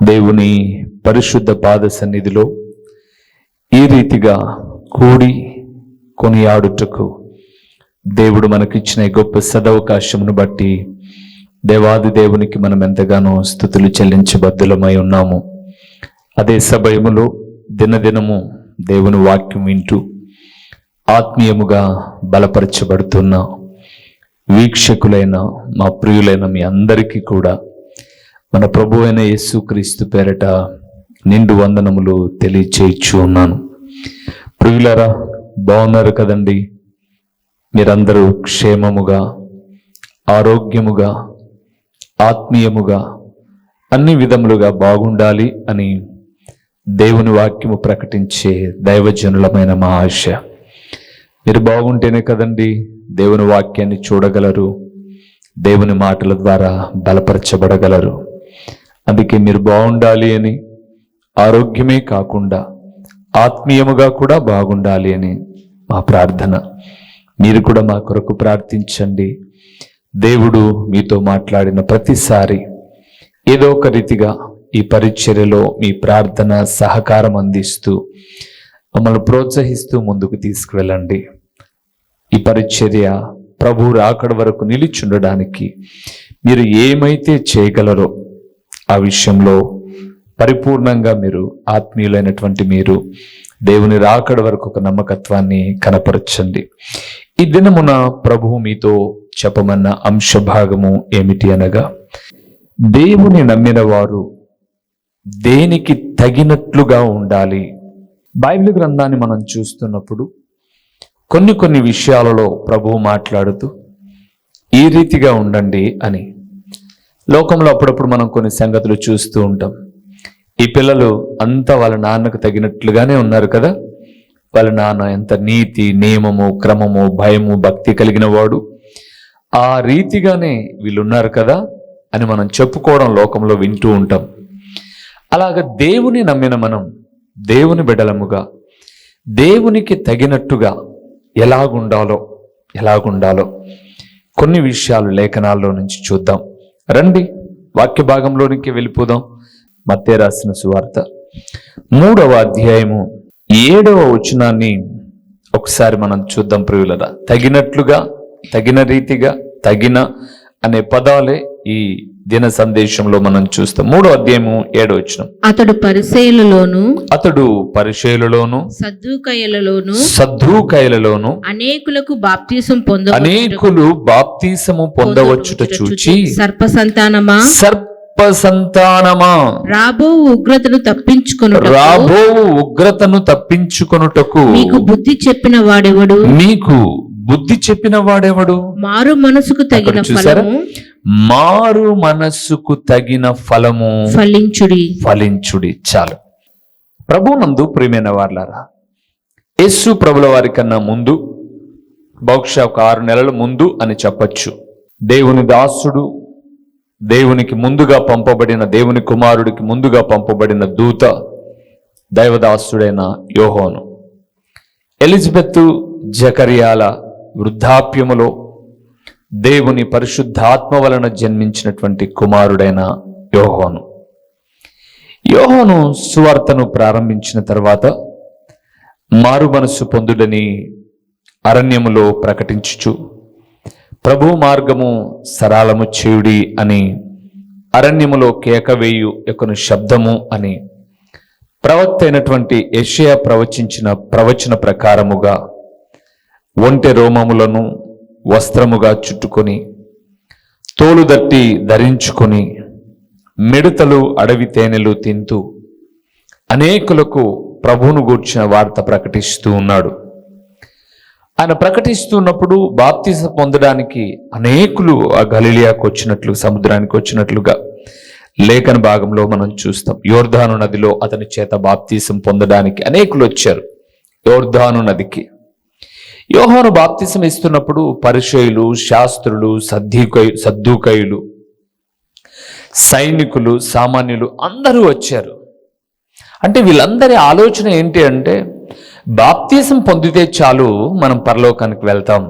దేవుని పరిశుద్ధ పాద సన్నిధిలో ఈ రీతిగా కూడి కొనియాడుటకు దేవుడు మనకిచ్చిన గొప్ప సదవకాశమును బట్టి దేవాది దేవునికి మనం ఎంతగానో స్థుతులు చెల్లించబద్దులమై ఉన్నాము. అదే సమయములో దినదినము దేవుని వాక్యం వింటూ ఆత్మీయముగా బలపరచబడుతున్న వీక్షకులైన మా ప్రియులైన మీ అందరికీ కూడా మన ప్రభు అయిన యేసుక్రీస్తు పేరట నిండు వందనములు తెలియచేయచ్చు ఉన్నాను. ప్రియులరా బాగున్నారు కదండి? మీరందరూ క్షేమముగా ఆరోగ్యముగా ఆత్మీయముగా అన్ని విధములుగా బాగుండాలి అని దేవుని వాక్యము ప్రకటించే దైవజనులమైన మా ఆశ. మీరు బాగుంటేనే కదండి దేవుని వాక్యాన్ని చూడగలరు దేవుని మాటల ద్వారా బలపరచబడగలరు. అందుకే మీరు బాగుండాలి అని ఆరోగ్యమే కాకుండా ఆత్మీయముగా కూడా బాగుండాలి అని మా ప్రార్థన. మీరు కూడా మా కొరకు ప్రార్థించండి. దేవుడు మీతో మాట్లాడిన ప్రతిసారి ఏదో ఒక రీతిగా ఈ పరిచర్యలో మీ ప్రార్థన సహకారం అందిస్తూ మమ్మల్ని ప్రోత్సహిస్తూ ముందుకు తీసుకువెళ్ళండి. ఈ పరిచర్య ప్రభు రాకడ వరకు నిలిచుండడానికి మీరు ఏమైతే చేయగలరో ఆ విషయంలో పరిపూర్ణంగా మీరు ఆత్మీయులైనటువంటి మీరు దేవుని రాకడ వరకు ఒక నమ్మకత్వాన్ని కనపరచండి. ఈ దినమున ప్రభువు మీతో చెప్పమన్న అంశ భాగము ఏమిటి అనగా దేవుని నమ్మిన వారు దేనికి తగినట్లుగా ఉండాలి? బైబిల్ గ్రంథాన్ని మనం చూస్తున్నప్పుడు కొన్ని కొన్ని విషయాలలో ప్రభువు మాట్లాడుతూ ఈ రీతిగా ఉండండి అని లోకంలో అప్పుడప్పుడు మనం కొన్ని సంగతులు చూస్తూ ఉంటాం. ఈ పిల్లలు అంతా వాళ్ళ నాన్నకు తగినట్లుగానే ఉన్నారు కదా? వాళ్ళ నాన్న ఎంత నీతి నియమము క్రమము భయము భక్తి కలిగిన వాడు. ఆ రీతిగానే వీళ్ళు ఉన్నారు కదా? అని మనం చెప్పుకోవడం లోకంలో వింటూ ఉంటాం. అలాగ దేవుని నమ్మిన మనం దేవుని బిడలముగా దేవునికి తగినట్టుగా ఎలాగుండాలో ఎలాగుండాలో కొన్ని విషయాలు లేఖనాల్లో నుంచి చూద్దాం. రండి వాక్య భాగంలోనికి వెళ్ళిపోదాం. మత్తే రాసిన సువార్త. మూడవ అధ్యాయము ఏడవ వచనాన్ని ఒకసారి మనం చూద్దాం ప్రియులరా. తగినట్లుగా తగిన రీతిగా తగిన అనే పదాలే ఈ దిన సందేశంలో మనం చూస్తాం. మూడో అధ్యాయము ఏడో వచనం. అతడు పరిశైలలోను అతడు పరిచయలలోను సద్దుకయ్యలలోను సద్ధూకైలలోను అనేకులకు బాప్తీసం పొంద అనేకులు బాప్తీసము పొందవచ్చుట చూచి సర్ప సంతానమా సర్ప సంతానమా రాబో ఉగ్రతను తప్పించుకొను రాబో ఉగ్రతను తప్పించుకొనుటకు మీకు బుద్ధి చెప్పిన వాడెవడు? మీకు బుద్ధి చెప్పిన వాడెవడు? మారు మనసుకు తగిన? ఫలము. మారు మనస్సుకు తగిన ఫలము. ఫలించుడి. ఫలించుడి. చాలు. ప్రభునందు ప్రియమైన వార్లారా యేసు ప్రభుల వారి కన్నా ముందు బహుశా ఒక ఆరు నెలల ముందు అని చెప్పచ్చు. దేవుని దాసుడు దేవునికి ముందుగా పంపబడిన దేవుని కుమారుడికి ముందుగా పంపబడిన దూత దైవదాసుడైన యోహోను. ఎలిజబెత్ జకరియాల వృద్ధాప్యములో దేవుని పరిశుద్ధాత్మ వలన జన్మించినటువంటి కుమారుడైన యోహోను. యోహోను సువార్తను ప్రారంభించిన తర్వాత మారు మనస్సు పొందుడని అరణ్యములో ప్రకటించుచు ప్రభు మార్గము సరాలము చేయుడి అని అరణ్యములో కేకవేయు యొక్కను శబ్దము అని ప్రవక్త అయినటువంటి యషయ ప్రవచించిన ప్రవచన ప్రకారముగా ఒంటె రోమములను వస్త్రముగా చుట్టుకొని తోలుదట్టి ధరించుకొని మిడతలు అడవి తేనెలు తింటూ అనేకులకు ప్రభువును గూర్చిన వార్త ప్రకటిస్తూ ఉన్నాడు. ఆయన ప్రకటిస్తున్నప్పుడు బాప్తిస పొందడానికి అనేకులు ఆ గలీలియాకు వచ్చినట్లు సముద్రానికి వచ్చినట్లుగా లేఖన భాగంలో మనం చూస్తాం. యోర్ధాను నదిలో అతని చేత బాప్తీసం పొందడానికి అనేకులు వచ్చారు. యోర్ధాను నదికి. యోహాను బాప్తిసం ఇస్తున్నప్పుడు పరిచయులు శాస్త్రులు సద్దీకై సద్దుకయులు సైనికులు సామాన్యులు అందరూ వచ్చారు. అంటే వీళ్ళందరి ఆలోచన ఏంటి అంటే బాప్తిజం పొందితే చాలు మనం పరలోకానికి వెళ్తాం.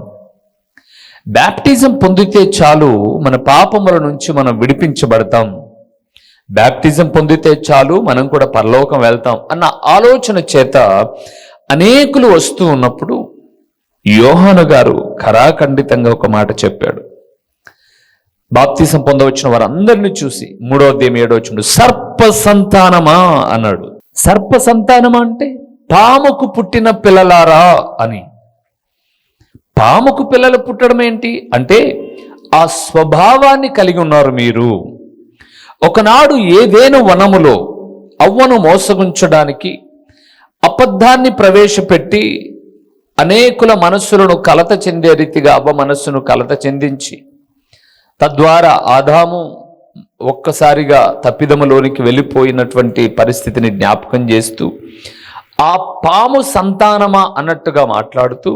బ్యాప్టిజం పొందితే చాలు మన పాపముల నుంచి మనం విడిపించబడతాం. బ్యాప్టిజం పొందితే చాలు మనం కూడా పరలోకం వెళ్తాం అన్న ఆలోచన చేత అనేకులు వస్తూ ఉన్నప్పుడు యోహాను గారు ఖరాఖండితంగా ఒక మాట చెప్పాడు. బాప్తిసం పొందవచ్చిన వారందరిని చూసి మూడో దేమి ఏడో వచ్చిండు సర్ప సంతానమా అన్నాడు. సర్ప సంతానమా అంటే పాముకు పుట్టిన పిల్లలారా అని. పాముకు పిల్లలు పుట్టడం ఏంటి అంటే ఆ స్వభావాన్ని కలిగి ఉన్నారు మీరు. ఒకనాడు ఏదేను వనములో అవ్వను మోసగుంచడానికి అబద్ధాన్ని ప్రవేశపెట్టి అనేకుల మనస్సులను కలత చెందే రీతిగా అవ్వ మనస్సును కలత చెందించి తద్వారా ఆదాము ఒక్కసారిగా తప్పిదములోనికి వెళ్ళిపోయినటువంటి పరిస్థితిని జ్ఞాపకం చేస్తూ ఆ పాము సంతానమా అన్నట్టుగా మాట్లాడుతూ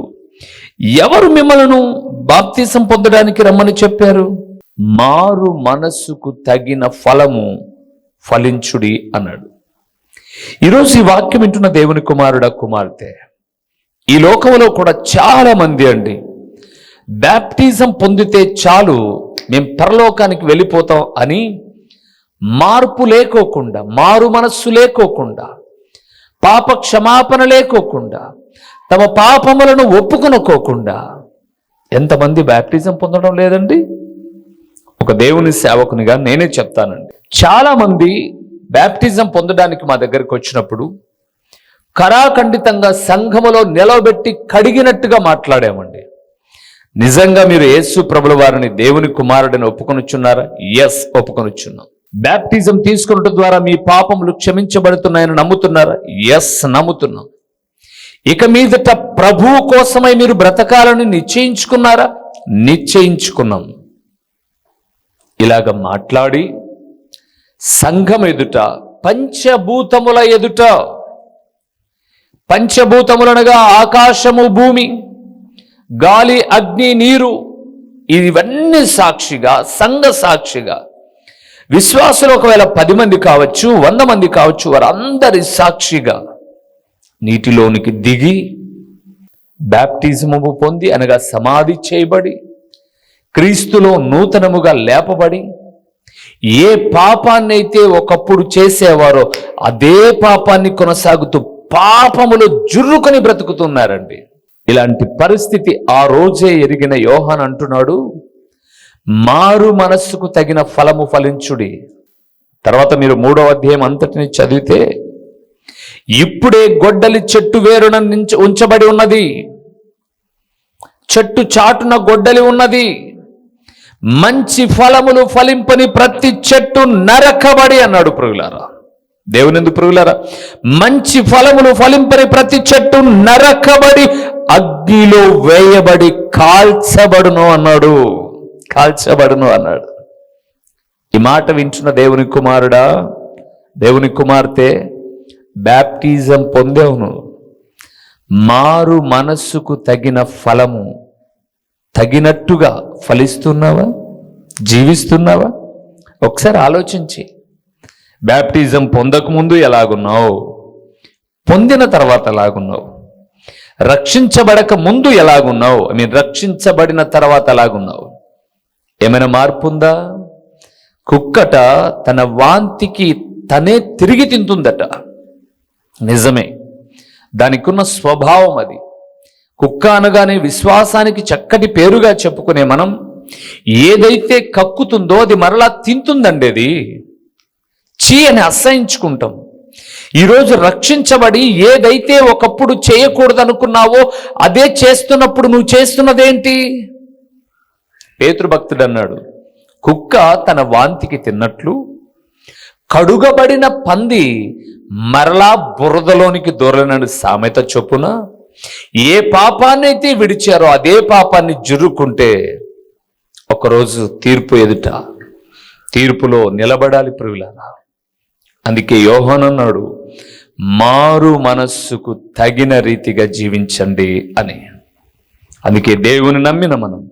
ఎవరు మిమ్మలను బాప్తీసం పొందడానికి రమ్మని చెప్పారు? మారు మనస్సుకు తగిన ఫలము ఫలించుడి అన్నాడు. ఈరోజు ఈ వాక్యం వింటున్న దేవుని కుమారుడ కుమార్తె ఈ లోకంలో కూడా చాలా మంది అండి. బ్యాప్టిజం పొందితే చాలు మేము పరలోకానికి వెళ్ళిపోతాం అని మార్పు లేకోకుండా మారు మనస్సు లేకోకుండా పాప క్షమాపణ లేకోకుండా తమ పాపములను ఒప్పుకొనుకోకుండా ఎంతమంది బ్యాప్టిజం పొందడం లేదండి? ఒక దేవుని సేవకునిగా నేనే చెప్తానండి. చాలామంది బ్యాప్టిజం పొందడానికి మా దగ్గరికి వచ్చినప్పుడు కరాఖండితంగా సంఘములో నిలవబెట్టి కడిగినట్టుగా మాట్లాడామండి. నిజంగా మీరు యేసు ప్రభుల వారిని దేవుని కుమారుడిని ఒప్పుకొనుచున్నారా? ఎస్ ఒప్పుకొనుచున్నాం. బ్యాప్టిజం తీసుకున్నట్టు ద్వారా మీ పాపములు క్షమించబడుతున్నాయని నమ్ముతున్నారా? ఎస్ నమ్ముతున్నాం. ఇక మీదట ప్రభువు కోసమై మీరు బ్రతకాలని నిశ్చయించుకున్నారా? నిశ్చయించుకున్నాం. ఇలాగ మాట్లాడి సంఘం ఎదుట పంచభూతముల ఎదుట పంచభూతములనగా ఆకాశము భూమి గాలి అగ్ని నీరు ఇవన్నీ సాక్షిగా సంఘ సాక్షిగా. విశ్వాసులు ఒకవేళ పది మంది కావచ్చు వంద మంది కావచ్చు వారందరి సాక్షిగా నీటిలోనికి దిగి బ్యాప్టిజము పొంది అనగా సమాధి చేయబడి క్రీస్తులో నూతనముగా లేపబడి ఏ పాపాన్నైతే ఒకప్పుడు చేసేవారో అదే పాపాన్ని కొనసాగుతూ పాపములో జుర్రుకొని బ్రతుకుతున్నారండి. ఇలాంటి పరిస్థితి ఆ రోజే ఎరిగిన యోహాన్ అంటున్నాడు మారు మనస్సుకు తగిన ఫలము ఫలించుడి. తర్వాత మీరు మూడవ అధ్యాయం అంతటిని చదివితే ఇప్పుడే గొడ్డలి చెట్టు వేరున ఉంచబడి ఉన్నది. చెట్టు చాటున గొడ్డలి ఉన్నది. మంచి ఫలములు ఫలింపని ప్రతి చెట్టు నరకబడి అన్నాడు పురుగులారా దేవునిందు పురుగులారా మంచి ఫలములు ఫలింపని ప్రతి చెట్టు నరకబడి అగ్నిలో వేయబడి కాల్చబడును అన్నాడు. కాల్చబడును అన్నాడు. ఈ మాట వింటున్న దేవుని కుమారుడా దేవుని కుమార్తె బ్యాప్టిజం పొందేవును. మారు మనస్సుకు తగిన ఫలము తగినట్టుగా ఫలిస్తున్నావా? జీవిస్తున్నావా? ఒకసారి ఆలోచించి. బ్యాప్టిజం పొందకముందు ఎలాగున్నావు? పొందిన తర్వాత ఎలాగున్నావు? రక్షించబడక ముందు ఎలాగున్నావు? ఐ మీన్ రక్షించబడిన తర్వాత ఎలాగున్నావు? ఏమైనా మార్పు ఉందా? కుక్కట తన వాంతికి తనే తిరిగి తింటుందట. నిజమే. దానికున్న స్వభావం అది. కుక్క అనగానే విశ్వాసానికి చక్కటి పేరుగా చెప్పుకునే మనం ఏదైతే కక్కుతుందో అది మరలా తింటుందండి అది చీ అని అసహించుకుంటాం. ఈరోజు రక్షించబడి ఏదైతే ఒకప్పుడు చేయకూడదు అనుకున్నావో అదే చేస్తున్నప్పుడు నువ్వు చేస్తున్నదేంటి? పేతృభక్తుడు అన్నాడు కుక్క తన వాంతికి తిన్నట్లు కడుగబడిన పంది మరలా బురదలోనికి దొరలనని సామెత చొప్పున ఏ పాపాన్నైతే విడిచారో అదే పాపాన్ని జురుకుంటే ఒకరోజు తీర్పు ఎదుట తీర్పులో నిలబడాలి ప్రియులారా. అందుకే యోహన్ అన్నాడు మారు మనస్సుకు తగిన రీతిగా జీవించండి అని. అందుకే దేవుని నమ్మిన మనం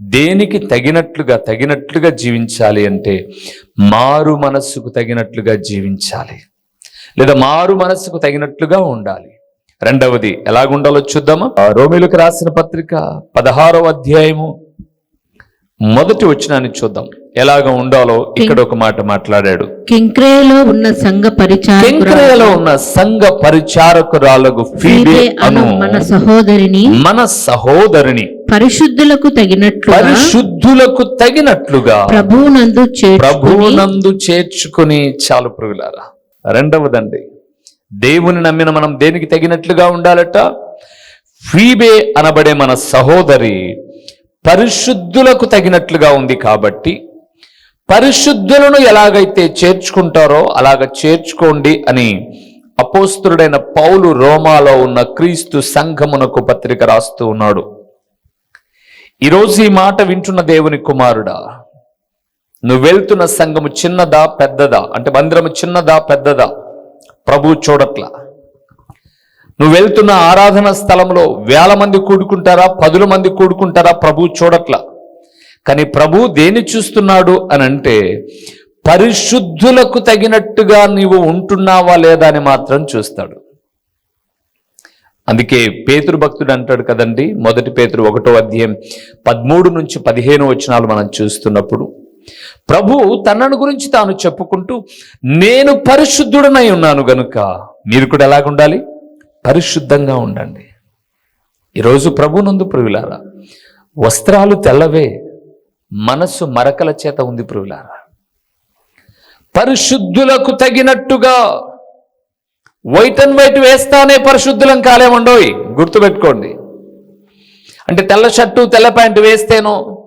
దేనికి తగినట్లుగా తగినట్లుగా జీవించాలి అంటే మారు మనస్సుకు తగినట్లుగా జీవించాలి. లేదా మారు మనస్సుకు తగినట్లుగా ఉండాలి. రెండవది ఎలాగుండాలో చూద్దామా? రోమిలకు రాసిన పత్రిక పదహారవ అధ్యాయము మొదటి వచ్చినాన్ని చూద్దాం. ఎలాగ ఉండాలో ఇక్కడ ఒక మాట మాట్లాడాడు. కింక్రేలో ఉన్న సంఘ పరిచారకురాలు కెంక్రేయలో ఉన్న సంఘ పరిచారకురాలకు ఫీబే అను మన సహోదరిని మన సహోదరిని పరిశుద్ధులకు తగినట్లుగా పరిశుద్ధులకు తగినట్లుగా ప్రభువునందు చేర్చుకుని ప్రభువునందు చేర్చుకుని చాలు ప్రియులారా. రెండవదండి దేవుని నమ్మిన మనం దేనికి తగినట్లుగా ఉండాలట? ఫీబే అనబడే మన సహోదరి పరిశుద్ధులకు తగినట్లుగా ఉంది కాబట్టి పరిశుద్ధులను ఎలాగైతే చేర్చుకుంటారో అలాగ చేర్చుకోండి అని అపోస్తుడైన పౌలు రోమాలో ఉన్న క్రీస్తు సంఘమునకు పత్రిక రాస్తూ ఉన్నాడు. ఈరోజు ఈ మాట వింటున్న దేవుని కుమారుడా నువ్వు వెళ్తున్న సంఘము చిన్నదా పెద్దదా? అంటే మందిరము చిన్నదా పెద్దదా? ప్రభు చూడట్లా. నువ్వు వెళ్తున్న ఆరాధన స్థలంలో వేల మంది కూడుకుంటారా పదుల మంది కూడుకుంటారా? ప్రభు చూడట్లా. కానీ ప్రభు దేని చూస్తున్నాడు అని అంటే పరిశుద్ధులకు తగినట్టుగా నీవు ఉంటున్నావా లేదా అని మాత్రం చూస్తాడు. అందుకే పేతురు భక్తుడు అంటాడు కదండి మొదటి పేతురు ఒకటో అధ్యాయం పదమూడు నుంచి పదిహేను వచనాలు మనం చూస్తున్నప్పుడు ప్రభు తనను గురించి తాను చెప్పుకుంటూ నేను పరిశుద్ధుడనై ఉన్నాను గనుక మీరు కూడా ఎలాగుండాలి పరిశుద్ధంగా ఉండండి. ఈరోజు ప్రభు నందు ప్రియులారా వస్త్రాలు తెల్లవే మనస్సు మరకల చేత ఉంది ప్రియులారా. పరిశుద్ధులకు తగినట్టుగా వైట్ అండ్ వైట్ వేస్తానే పరిశుద్ధులం కాలేమండోయ్. గుర్తుపెట్టుకోండి. అంటే తెల్ల షర్టు తెల్ల ప్యాంటు వేస్తేనో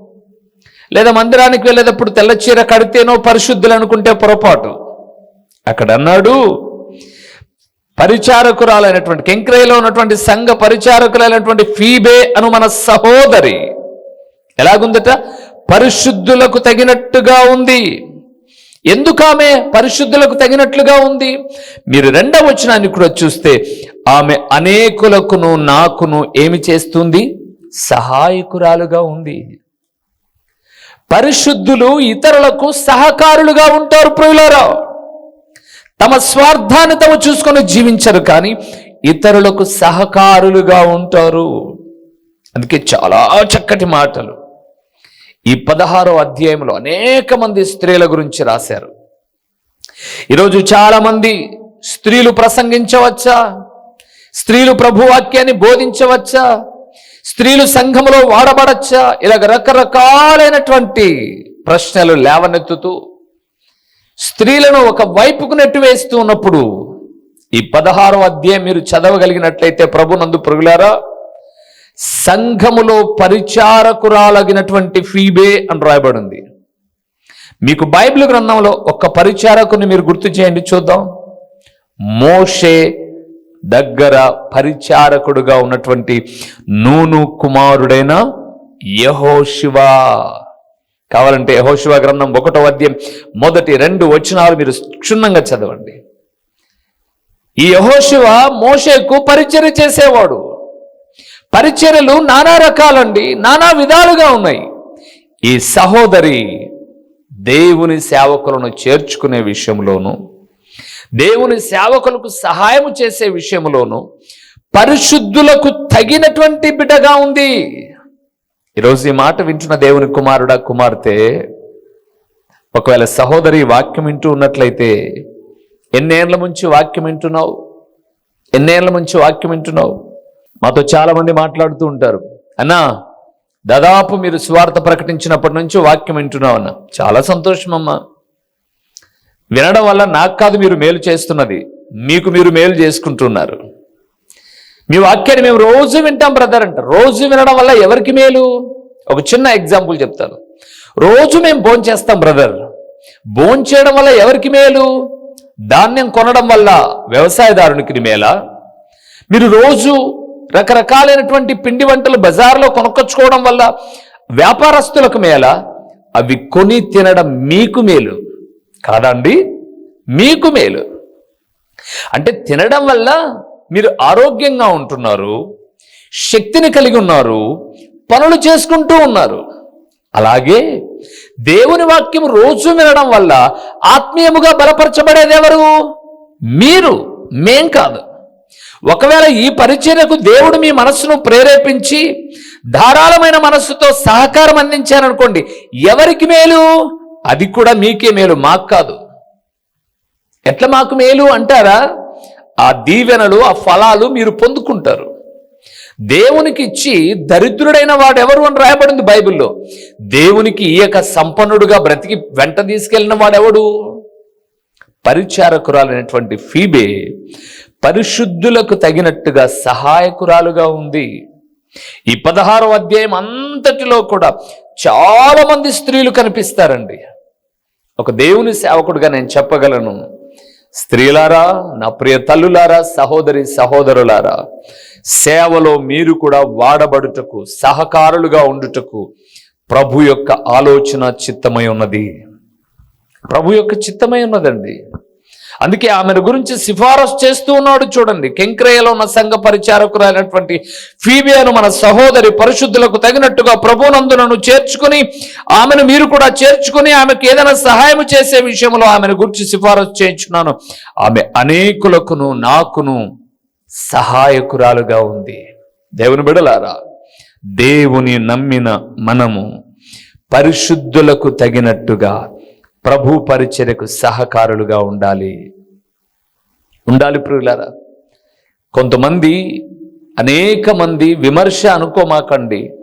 లేదా మందిరానికి వెళ్ళేటప్పుడు తెల్ల చీర కడితేనో పరిశుద్ధులు అనుకుంటే పొరపాటు. అక్కడ అన్నాడు పరిచారకురాలైనటువంటి కెంక్రేలో ఉన్నటువంటి సంఘ పరిచారకులైనటువంటి ఫీబే అను మన సహోదరి. ఎలాగుందట? పరిశుద్ధులకు తగినట్టుగా ఉంది. ఎందుకు ఆమె పరిశుద్ధులకు తగినట్లుగా ఉంది? మీరు రెండవ వచనాన్ని కూడా చూస్తే ఆమె అనేకులకును నాకును ఏమి చేస్తుంది? సహాయకురాలుగా ఉంది. పరిశుద్ధులు ఇతరులకు సహకారులుగా ఉంటారు ప్రియులారా. తమ స్వార్థాన్ని తమ చూసుకొని జీవించరు కానీ ఇతరులకు సహకారులుగా ఉంటారు. అందుకే చాలా చక్కటి మాటలు. ఈ పదహారో అధ్యాయంలో అనేక మంది స్త్రీల గురించి రాశారు. ఈరోజు చాలా మంది స్త్రీలు ప్రసంగించవచ్చా? స్త్రీలు ప్రభువాక్యాన్ని బోధించవచ్చా? స్త్రీలు సంఘములో వాడబడచ్చా? ఇలాగ రకరకాలైనటువంటి ప్రశ్నలు లేవనెత్తుతూ స్త్రీలను ఒక వైపుకు నెట్టివేస్తూ ఉన్నప్పుడు ఈ పదహారో అధ్యాయం మీరు చదవగలిగినట్లయితే ప్రభు నందు పురుగులారా సంఘములో పరిచారకురాలగినటువంటి ఫీబే అని రాయబడింది. మీకు బైబిల్ గ్రంథంలో ఒక్క పరిచారకుని మీరు గుర్తు చేయండి చూద్దాం. మోషే దగ్గర పరిచారకుడుగా ఉన్నటువంటి నూను కుమారుడైన యహోశివా కావాలంటే యహోశివ గ్రంథం ఒకటో అధ్యాయం మొదటి రెండు వచనాలు మీరు క్షుణ్ణంగా చదవండి. ఈ యహోశివ మోషేకు పరిచయం చేసేవాడు. పరిచర్యలు నానా రకాలండి నానా విధాలుగా ఉన్నాయి. ఈ సహోదరి దేవుని సేవకులను చేర్చుకునే విషయంలోనూ దేవుని సేవకులకు సహాయం చేసే విషయంలోనూ పరిశుద్ధులకు తగినటువంటి బిడ్డగా ఉంది. ఈరోజు ఈ మాట వింటున్న దేవుని కుమారుడా కుమార్తె ఒకవేళ సహోదరి వాక్యం వింటూ ఉన్నట్లయితే ఎన్నేళ్ళ నుంచి వాక్యం వింటున్నావు? ఎన్నేళ్ళ నుంచి వాక్యం వింటున్నావు? మాతో చాలా మంది మాట్లాడుతూ ఉంటారు. అన్నా దాదాపు మీరు స్వార్థ ప్రకటించినప్పటి నుంచి వాక్యం వింటున్నావు అన్న. చాలా సంతోషం అమ్మా వినడం వల్ల నాకు కాదు మీరు మేలు చేస్తున్నది. మీకు మీరు మేలు చేసుకుంటున్నారు. మీ వాక్యాన్ని మేము రోజు వింటాం బ్రదర్ అంట. రోజు వినడం వల్ల ఎవరికి మేలు? ఒక చిన్న ఎగ్జాంపుల్ చెప్తాను. రోజు మేము భోంచేస్తాం బ్రదర్. భోంచేయడం వల్ల ఎవరికి మేలు? ధాన్యం కొనడం వల్ల వ్యవసాయదారునికి మేలా? మీరు రోజు రకరకాలైనటువంటి పిండి వంటలు బజార్లో కొనుక్కొచ్చుకోవడం వల్ల వ్యాపారస్తులకు మేల అవి కొని తినడం మీకు మేలు. కాదండి మీకు మేలు. అంటే తినడం వల్ల మీరు ఆరోగ్యంగా ఉంటున్నారు శక్తిని కలిగి ఉన్నారు పనులు చేసుకుంటూ ఉన్నారు. అలాగే దేవుని వాక్యం రోజు వినడం వల్ల ఆత్మీయముగా బలపరచబడేది ఎవరు? మీరు. మేం కాదు. ఒకవేళ ఈ పరిచర్యకు దేవుడు మీ మనస్సును ప్రేరేపించి ధారాళమైన మనస్సుతో సహకారం అందించారనుకోండి ఎవరికి మేలు? అది కూడా మీకే మేలు మాకు కాదు. ఎట్లా మాకు మేలు అంటారా? ఆ దీవెనలు ఆ ఫలాలు మీరు పొందుకుంటారు. దేవునికి ఇచ్చి దరిద్రుడైన వాడెవరు అని రాయబడింది బైబిల్లో. దేవునికి ఈయక సంపన్నుడుగా బ్రతికి వెంట తీసుకెళ్ళిన వాడెవడు? పరిచారకురాలైనటువంటి ఫీబే. పరిశుద్ధులకు తగినట్టుగా సహాయకురాలుగా ఉంది. ఈ పదహారో అధ్యాయం అంతటిలో కూడా చాలా మంది స్త్రీలు కనిపిస్తారండి. ఒక దేవుని సేవకుడుగా నేను చెప్పగలను. స్త్రీలారా నా ప్రియ తల్లులారా సహోదరి సహోదరులారా సేవలో మీరు కూడా వాడబడుటకు సహకారులుగా ఉండుటకు ప్రభు యొక్క ఆలోచన చిత్తమై ఉన్నది. ప్రభు యొక్క చిత్తమై ఉన్నదండి. అందుకే ఆమెను గురించి సిఫారసు చేస్తూ ఉన్నాడు చూడండి. కెంక్రేయలో ఉన్న సంఘ పరిచారకురాలైనటువంటి ఫీబియాను మన సహోదరి పరిశుద్ధులకు తగినట్టుగా ప్రభునందునను చేర్చుకుని ఆమెను మీరు కూడా చేర్చుకుని ఆమెకు ఏదైనా సహాయం చేసే విషయంలో ఆమెను గురించి సిఫారసు చేయించున్నాను. ఆమె అనేకులకును నాకును సహాయకురాలుగా ఉంది. దేవుని బిడలారా దేవుని నమ్మిన మనము పరిశుద్ధులకు తగినట్టుగా ప్రభు పరిచర్యకు సహకారులుగా ఉండాలి. ఉండాలి ప్రియులారా. కొంతమంది అనేక మంది విమర్శ అనుకోమాకండి.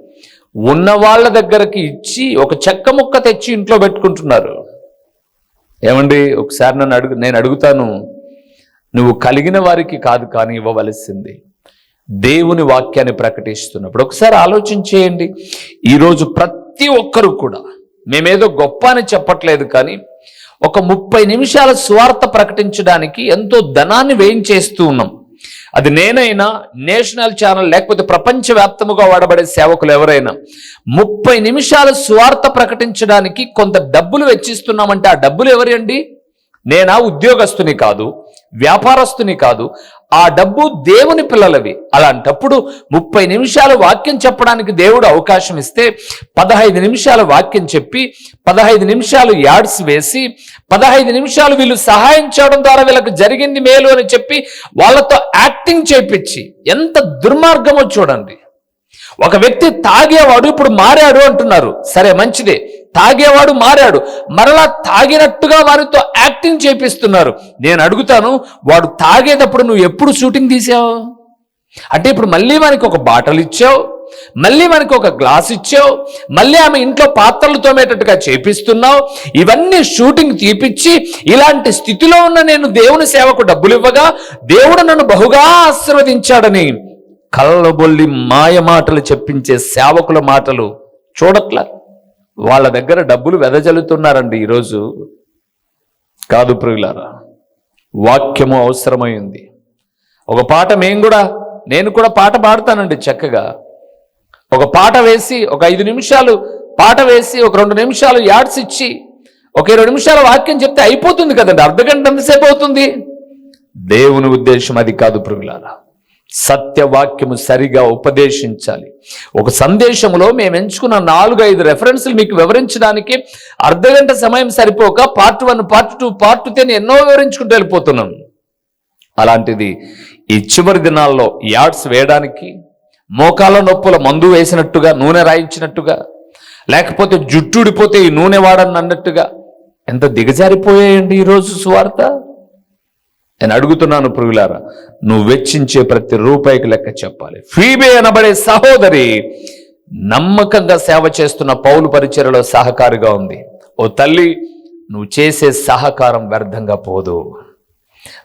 ఉన్న వాళ్ళ దగ్గరకి ఇచ్చి ఒక చెక్క ముక్క తెచ్చి ఇంట్లో పెట్టుకుంటున్నారు. ఏమండి ఒకసారి నన్ను అడుగు నేను అడుగుతాను నువ్వు కలిగిన వారికి కాదు కానీ ఇవ్వవలసింది. దేవుని వాక్యాన్ని ప్రకటిస్తున్నప్పుడు ఒకసారి ఆలోచించేయండి. ఈరోజు ప్రతి ఒక్కరు కూడా మేమేదో గొప్ప అని చెప్పట్లేదు కానీ ఒక ముప్పై నిమిషాల స్వార్థ ప్రకటించడానికి ఎంతో ధనాన్ని వేయించేస్తూ ఉన్నాం. అది నేనైనా నేషనల్ ఛానల్ లేకపోతే ప్రపంచవ్యాప్తముగా వాడబడే సేవకులు ఎవరైనా ముప్పై నిమిషాల స్వార్థ ప్రకటించడానికి కొంత డబ్బులు వెచ్చిస్తున్నామంటే ఆ డబ్బులు ఎవరి అండి నేనా ఉద్యోగస్తుని కాదు వ్యాపారస్తుని కాదు ఆ డబ్బు దేవుని పిల్లలవి. అలాంటప్పుడు ముప్పై నిమిషాలు వాక్యం చెప్పడానికి దేవుడు అవకాశం ఇస్తే పదహైదు నిమిషాలు వాక్యం చెప్పి పదహైదు నిమిషాలు యాడ్స్ వేసి పదహైదు నిమిషాలు వీళ్ళు సహాయం చేయడం ద్వారా వీళ్ళకి జరిగింది మేలు అని చెప్పి వాళ్ళతో యాక్టింగ్ చేపించి ఎంత దుర్మార్గమో చూడండి. ఒక వ్యక్తి తాగేవాడు ఇప్పుడు మారాడు అంటున్నారు. సరే మంచిదే. తాగేవాడు మారాడు. మరలా తాగినట్టుగా వారితో యాక్టింగ్ చేపిస్తున్నారు. నేను అడుగుతాను వాడు తాగేటప్పుడు నువ్వు ఎప్పుడు షూటింగ్ తీసావు? అంటే ఇప్పుడు మళ్ళీ మనకి ఒక బాటలు ఇచ్చావు మళ్ళీ మనకి ఒక గ్లాస్ ఇచ్చావు మళ్ళీ ఆమె ఇంట్లో పాత్రలు తోమేటట్టుగా చేపిస్తున్నావు ఇవన్నీ షూటింగ్ తీపిచ్చి ఇలాంటి స్థితిలో ఉన్న నేను దేవుని సేవకు డబ్బులు ఇవ్వగా దేవుడు నన్ను బహుగా ఆశీర్వదించాడని కళ్ళబొల్లి మాయ మాటలు చెప్పించే సేవకుల మాటలు చూడట్లా? వాళ్ళ దగ్గర డబ్బులు వెదజల్లుతున్నారండి ఈరోజు. కాదు ప్రియులారా వాక్యము అవసరమైంది. ఒక పాట మేము కూడా నేను కూడా పాట పాడతానండి చక్కగా. ఒక పాట వేసి ఒక ఐదు నిమిషాలు పాట వేసి ఒక రెండు నిమిషాలు యాడ్స్ ఇచ్చి ఒక ఇరవై నిమిషాల వాక్యం చెప్తే అయిపోతుంది కదండి అర్ధగంట ఎంతసేపు అవుతుంది? దేవుని ఉద్దేశం అది కాదు ప్రియులారా. సత్యవాక్యము సరిగా ఉపదేశించాలి. ఒక సందేశంలో మేము ఎంచుకున్న నాలుగు ఐదు రెఫరెన్స్లు మీకు వివరించడానికి అర్ధగంట సమయం సరిపోక part one part two part ten ఎన్నో వివరించుకుంటూ వెళ్ళిపోతున్నాం. అలాంటిది ఈ చివరి దినాల్లో యాడ్స్ వేయడానికి మోకాళ్ళ నొప్పుల మందు వేసినట్టుగా నూనె రాయించినట్టుగా లేకపోతే జుట్టుడిపోతే ఈ నూనె వాడని అన్నట్టుగా ఎంత దిగజారిపోయాయండి ఈరోజు సువార్త? నేను అడుగుతున్నాను పురుగులారా నువ్వు వెచ్చించే ప్రతి రూపాయికి లెక్క చెప్పాలి. ఫీబే అనబడే సహోదరి నమ్మకంగా సేవ చేస్తున్న పౌలు పరిచయలో సహకారిగా ఉంది. ఓ తల్లి నువ్వు చేసే సహకారం వ్యర్థంగా పోదు.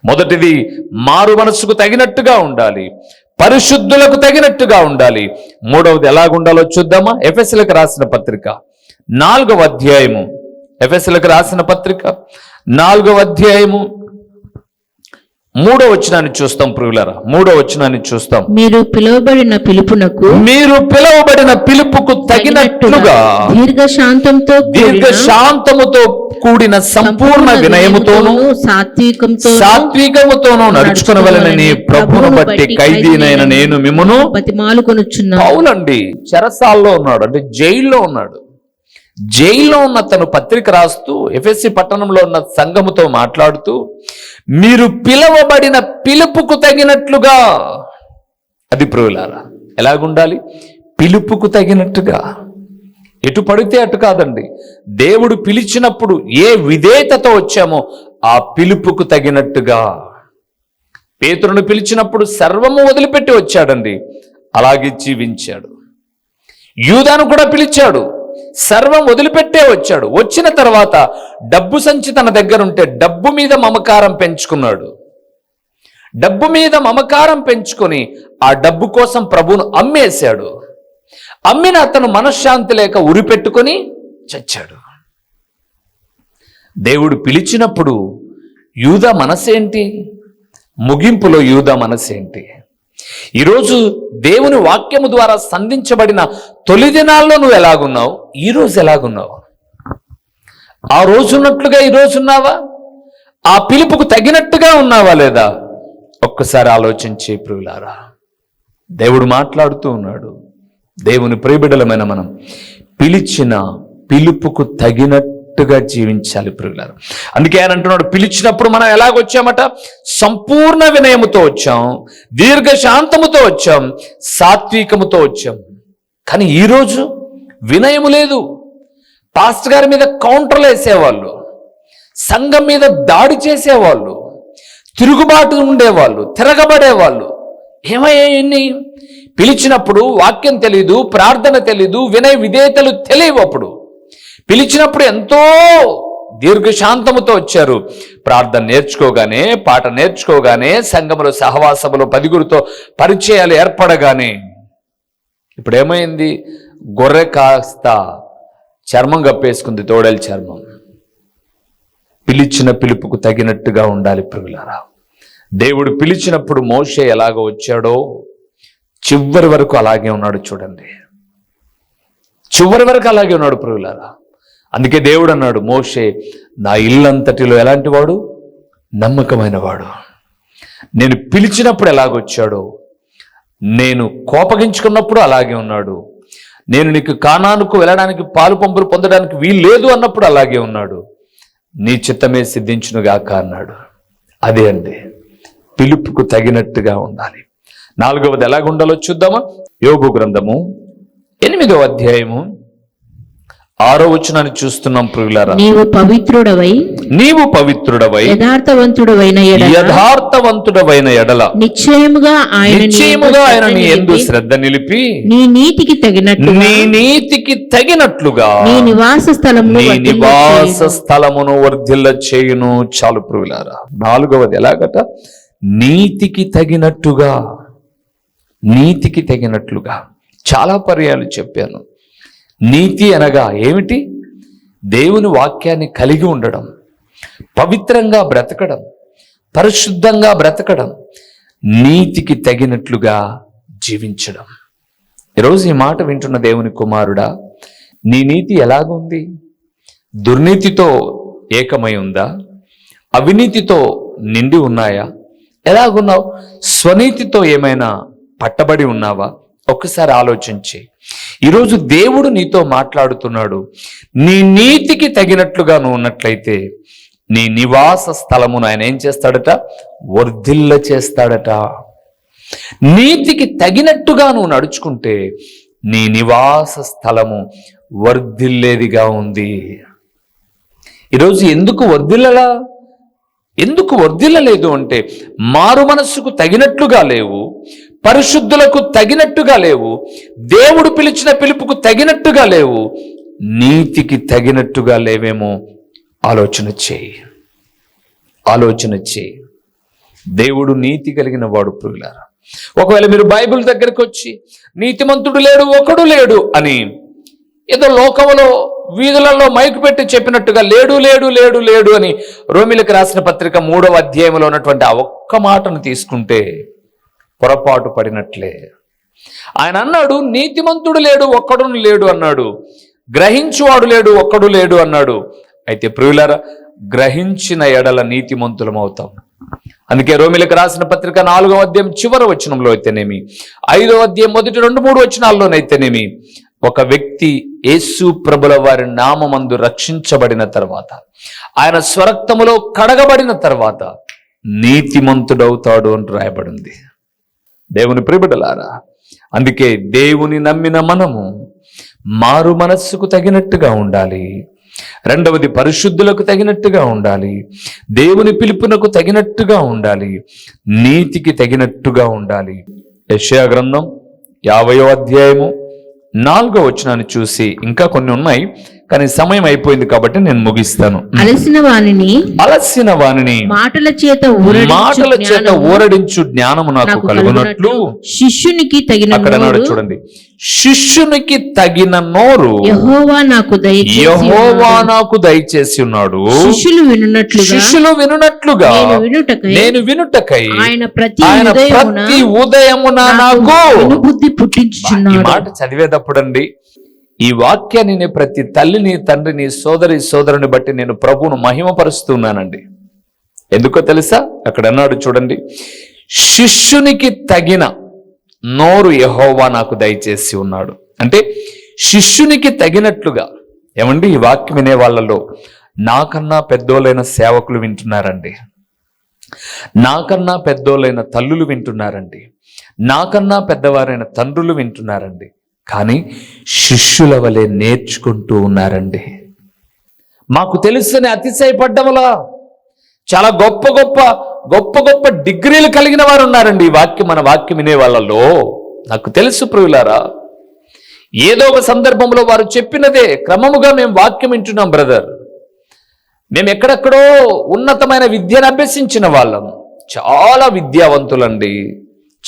మొదటిది మారు మనసుకు తగినట్టుగా ఉండాలి. పరిశుద్ధులకు తగినట్టుగా ఉండాలి. మూడవది ఎలాగుండాలో చూద్దామా? ఎఫ్ఎస్లకు రాసిన పత్రిక. నాలుగవ అధ్యాయము. ఎఫ్ఎస్లకు రాసిన పత్రిక. నాలుగవ అధ్యాయము. మూడో వచనాన్ని చూస్తాం ప్రియులరా మూడో వచనాన్ని చూస్తాం. మీరు పిలువబడిన పిలుపునకు మీరు పిలువబడిన పిలుపుకు తగినట్లుగా దీర్ఘ కూడిన శాంతముతో కూడిన సంపూర్ణ వినయముతోను సాత్వికంతో సాత్వికముతోనూ నడుచుకునవలనని ప్రభువును బట్టి ఖైదీనైన నేను మిమ్మును బతిమాలుకొనుచున్నా పౌలండి చెరసాల్లో ఉన్నాడు అంటే జైల్లో ఉన్నాడు. జైల్లో ఉన్న తను పత్రిక రాస్తూ ఎఫ్ఎస్సి పట్టణంలో ఉన్న సంఘముతో మాట్లాడుతూ మీరు పిలవబడిన పిలుపుకు తగినట్లుగా. అది ప్రియులారా ఎలాగుండాలి? పిలుపుకు తగినట్టుగా. ఎటు పడితే అటు కాదండి. దేవుడు పిలిచినప్పుడు ఏ విధేయతతో వచ్చామో ఆ పిలుపుకు తగినట్టుగా. పేతురును పిలిచినప్పుడు సర్వము వదిలిపెట్టి వచ్చాడండి. అలాగే జీవించాడు. యూదాను కూడా పిలిచాడు. సర్వం వదిలిపెట్టే వచ్చాడు. వచ్చిన తర్వాత డబ్బు సంచి తన దగ్గర ఉంటే డబ్బు మీద మమకారం పెంచుకున్నాడు. డబ్బు మీద మమకారం పెంచుకొని ఆ డబ్బు కోసం ప్రభువును అమ్మేశాడు. అమ్మిన అతను మనశ్శాంతి లేక ఉరిపెట్టుకొని చచ్చాడు. దేవుడు పిలిచినప్పుడు యూదా మనసేంటి? ముగింపులో యూదా మనసేంటి? ఈరోజు దేవుని వాక్యము ద్వారా సంధించబడిన తొలి దినాల్లో నువ్వు ఎలాగున్నావు? ఈ రోజు ఎలాగున్నావు? ఆ రోజు ఉన్నట్లుగా ఈ ఉన్నావా? ఆ పిలుపుకు తగినట్టుగా ఉన్నావా లేదా? ఒక్కసారి ఆలోచించే ప్రియులారా దేవుడు మాట్లాడుతూ ఉన్నాడు. దేవుని ప్రియబిడలమైన మనం పిలిచిన పిలుపుకు తగినట్టు తగినట్టుగా జీవించాలి ప్రియులారు. అందుకే ఆయన అంటున్నాడు పిలిచినప్పుడు మనం ఎలాగొచ్చామట? సంపూర్ణ వినయముతో వచ్చాం దీర్ఘశాంతముతో వచ్చాం సాత్వికముతో వచ్చాం. కానీ ఈరోజు వినయము లేదు. పాస్టర్ గారి మీద కౌంటర్లు వేసేవాళ్ళు సంఘం మీద దాడి చేసేవాళ్ళు తిరుగుబాటు ఉండేవాళ్ళు తిరగబడేవాళ్ళు. ఏమయ్యాయి పిలిచినప్పుడు వాక్యం తెలీదు ప్రార్థన తెలీదు వినయ విధేయతలు తెలియవు అప్పుడు. పిలిచినప్పుడు ఎంతో దీర్ఘశాంతముతో వచ్చారు. ప్రార్థన నేర్చుకోగానే పాట నేర్చుకోగానే సంఘములో సహవాసములో పదిగురితో పరిచయాలు ఏర్పడగానే ఇప్పుడు ఏమైంది గొర్రె కాస్త చర్మం కప్పేసుకుంది తోడేలు చర్మం. పిలిచిన పిలుపుకు తగినట్టుగా ఉండాలి ప్రియులారా. దేవుడు పిలిచినప్పుడు మోషే ఎలాగ వచ్చాడో చివరి వరకు అలాగే ఉన్నాడు చూడండి. చివరి వరకు అలాగే ఉన్నాడు ప్రియులారా. అందుకే దేవుడు అన్నాడు మోషే నా ఇల్లంతటిలో ఎలాంటి వాడు? నమ్మకమైన వాడు. నేను పిలిచినప్పుడు ఎలాగొచ్చాడో నేను కోపగించుకున్నప్పుడు అలాగే ఉన్నాడు. నేను నీకు కానానుకు వెళ్ళడానికి పాలు పంపులు పొందడానికి వీలు లేదు అన్నప్పుడు అలాగే ఉన్నాడు. నీ చిత్తమే సిద్ధించునుగాక అన్నాడు. అదే అండి పిలుపుకు తగినట్టుగా ఉండాలి. నాలుగవది ఎలాగుండాలో చూద్దామా? యోగు గ్రంథము ఎనిమిదవ అధ్యాయము ఆరో వచనాన్ని చూస్తున్నాం ప్రియులారా. నీవు పవిత్రుడవై నీవు పవిత్రుడవై యథార్థవంతుడవైన ఎడల యథార్థవంతుడవైన ఎడల నిశ్చయముగా ఆయన నిశ్చయముగా ఆయన నీ ఎందు శ్రద్ధ నిలిపి నీ నీతికి తగినట్టు నీ నీతికి తగినట్లుగా నీ నివాస స్థలము నీ నివాస స్థలమును వర్ధిల్ల చేయును చాలు ప్రియులారా. నాలుగవది ఎలాగట? నీతికి తగినట్టుగా నీతికి తగినట్లుగా. చాలా పర్యాలు చెప్పాను. నీతి అనగా ఏమిటి? దేవుని వాక్యాన్ని కలిగి ఉండడం పవిత్రంగా బ్రతకడం పరిశుద్ధంగా బ్రతకడం నీతికి తగినట్లుగా జీవించడం. ఈరోజు ఈ మాట వింటున్న దేవుని కుమారుడా నీ నీతి ఎలాగుంది? దుర్నీతితో ఏకమై ఉందా? అవినీతితో నిండి ఉన్నాయా? ఎలాగున్నావు? స్వనీతితో ఏమైనా పట్టబడి ఉన్నావా? ఒక్కసారి ఆలోచించి ఈరోజు దేవుడు నీతో మాట్లాడుతున్నాడు నీ నీతికి తగినట్లుగా నువ్వు ఉన్నట్లయితే నీ నివాస స్థలమును ఆయన ఏం చేస్తాడట? వర్ధిల్ల చేస్తాడట. నీతికి తగినట్టుగా నువ్వు నడుచుకుంటే నీ నివాస స్థలము వర్ధిల్లేదిగా ఉంది. ఈరోజు ఎందుకు వర్ధిల్లలా? ఎందుకు వర్ధిల్లలేదు అంటే మారు మనస్సుకు తగినట్లుగా లేవు పరిశుద్ధులకు తగినట్టుగా లేవు. దేవుడు పిలిచిన పిలుపుకు తగినట్టుగా లేవు. నీతికి తగినట్టుగా లేవేమో ఆలోచన చేయి. ఆలోచన చేయి. దేవుడు నీతి కలిగిన వాడు ప్రియులారా. ఒకవేళ మీరు బైబిల్ దగ్గరికి వచ్చి నీతిమంతుడు లేడు ఒకడు లేడు అని ఏదో లోకంలో వీధులలో మైకు పెట్టి చెప్పినట్టుగా లేడు లేడు లేడు లేడు అని రోమిలకు రాసిన పత్రిక మూడవ అధ్యాయంలో ఉన్నటువంటి ఆ ఒక్క మాటను తీసుకుంటే పొరపాటు పడినట్లే. ఆయన అన్నాడు నీతిమంతుడు లేడు ఒక్కడును లేడు అన్నాడు. గ్రహించువాడు లేడు ఒక్కడు లేడు అన్నాడు. అయితే ప్రియులారా గ్రహించిన ఎడల నీతిమంతులం అవుతాం. అందుకే రోమిలకు రాసిన పత్రిక నాలుగవ అధ్యాయం చివరి వచనంలో అయితేనేమి ఐదో అధ్యాయం మొదటి రెండు మూడు వచనాల్లోనైతేనేమి ఒక వ్యక్తి యేసు ప్రభుల వారి నామమందు రక్షించబడిన తర్వాత ఆయన స్వరక్తములో కడగబడిన తర్వాత నీతిమంతుడవుతాడు అని రాయబడింది. దేవుని ప్రిబిడలారా అందుకే దేవుని నమ్మిన మనము మారు మనస్సుకు తగినట్టుగా ఉండాలి. రెండవది పరిశుద్ధులకు తగినట్టుగా ఉండాలి. దేవుని పిలుపునకు తగినట్టుగా ఉండాలి. నీతికి తగినట్టుగా ఉండాలి. యషయా గ్రంథం యాభయో అధ్యాయము నాలుగో వచనాన్ని చూసి ఇంకా కొన్ని ఉన్నాయి. కానీ సమయం అయిపోయింది కాబట్టి నేను ముగిస్తాను. అలసిన వానిని అలసిన వానిని మాటల చేత మాటల చేత ఊరడించు జ్ఞానము నాకు కలుగునట్లు. శిష్యునికి తగిన అక్కడ చూడండి. శిష్యునికి తగిన నోరు. యెహోవా నాకు దయచేసి యహోవా ఉన్నాడు. నాకు దయచేసి ఉన్నాడు. శిష్యులు వినున్నట్లుగా శిష్యులు వినున్నట్లుగా నేను వినుటకై నేను వినుటకై ఆయన ప్రతి ఆయన ఉదయమున ప్రతి ఉదయమున నాకు వినుబుద్ధి ఈ పుట్టించుచున్నాడు. మాట చదివేటప్పుడండి. ఈ వాక్యాన్ని నేను ప్రతి తల్లిని తండ్రిని సోదరి సోదరుని బట్టి నేను ప్రభువును మహిమపరుస్తున్నానండి. ఎందుకో తెలుసా? అక్కడ అన్నాడు చూడండి. శిష్యునికి తగిన నోరు యహోవా నాకు దయచేసి ఉన్నాడు. అంటే శిష్యునికి తగినట్లుగా ఏమండి? ఈ వాక్యం వినే వాళ్ళలో నాకన్నా పెద్దోళ్ళైన సేవకులు వింటున్నారండి. నాకన్నా పెద్దోళ్ళైన తల్లులు వింటున్నారండి. నాకన్నా పెద్దవారైన తండ్రులు వింటున్నారండి. కానీ శిష్యుల వలె నేర్చుకుంటూ ఉన్నారండి. మాకు తెలుసని వల్ల చాలా గొప్ప గొప్ప గొప్ప గొప్ప డిగ్రీలు కలిగిన వారు ఉన్నారండి ఈ వాక్యం మన వాక్యం వినే వాళ్ళలో. నాకు తెలుసు ప్రియులారా ఏదో ఒక సందర్భంలో వారు చెప్పినదే క్రమముగా మేము వాక్యం వింటున్నాం బ్రదర్. మేము ఎక్కడెక్కడో ఉన్నతమైన విద్యను అభ్యసించిన వాళ్ళం. చాలా విద్యావంతులండి.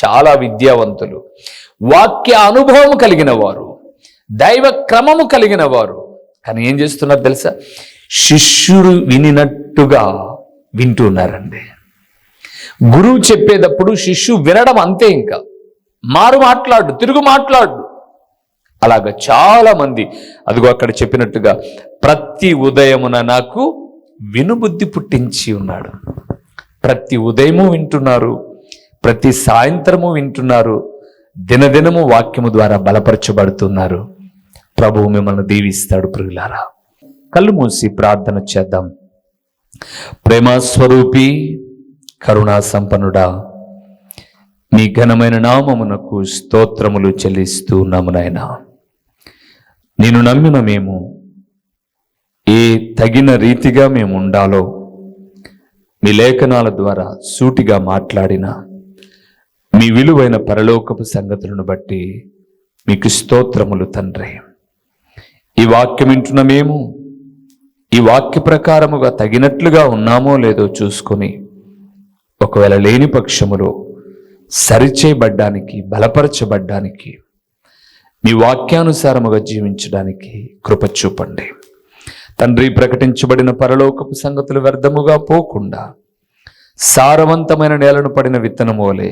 చాలా విద్యావంతులు. వాక్య అనుభవం కలిగిన వారు దైవ క్రమము కలిగిన వారు. కానీ ఏం చేస్తున్నారు తెలుసా? శిష్యుడు వినినట్టుగా వింటున్నారండి. గురువు చెప్పేటప్పుడు శిష్యు వినడం అంతే ఇంకా. మారు మాట్లాడు తిరుగు మాట్లాడు. అలాగ చాలా మంది అదిగో అక్కడ చెప్పినట్టుగా ప్రతి ఉదయమున నాకు వినుబుద్ధి పుట్టించి ఉన్నాడు. ప్రతి ఉదయము వింటున్నారు ప్రతి సాయంత్రము వింటున్నారు దినదినము వాక్యము ద్వారా బలపరచబడుతున్నారు. ప్రభువు మిమ్మల్ని దీవిస్తాడు ప్రియులారా. కళ్ళు మూసి ప్రార్థన చేద్దాం. ప్రేమస్వరూపి కరుణా సంపన్నుడా మీ ఘనమైన నామమునకు స్తోత్రములు చెల్లిస్తూ నమునైనా నేను నమ్మిన మేము ఏ తగిన రీతిగా మేము ఉండాలో మీ లేఖనాల ద్వారా సూటిగా మాట్లాడిన మీ విలువైన పరలోకపు సంగతులను బట్టి మీకు స్తోత్రములు తండ్రి. ఈ వాక్యం వింటున్న మేము ఈ వాక్య ప్రకారముగా తగినట్లుగా ఉన్నామో లేదో చూసుకొని ఒకవేళ లేని పక్షములో సరిచేయబడ్డానికి బలపరచబడ్డానికి మీ వాక్యానుసారముగా జీవించడానికి కృప చూపండి. తండ్రి ప్రకటించబడిన పరలోకపు సంగతులు వ్యర్థముగా పోకుండా సారవంతమైన నేలను పడిన విత్తనము వలె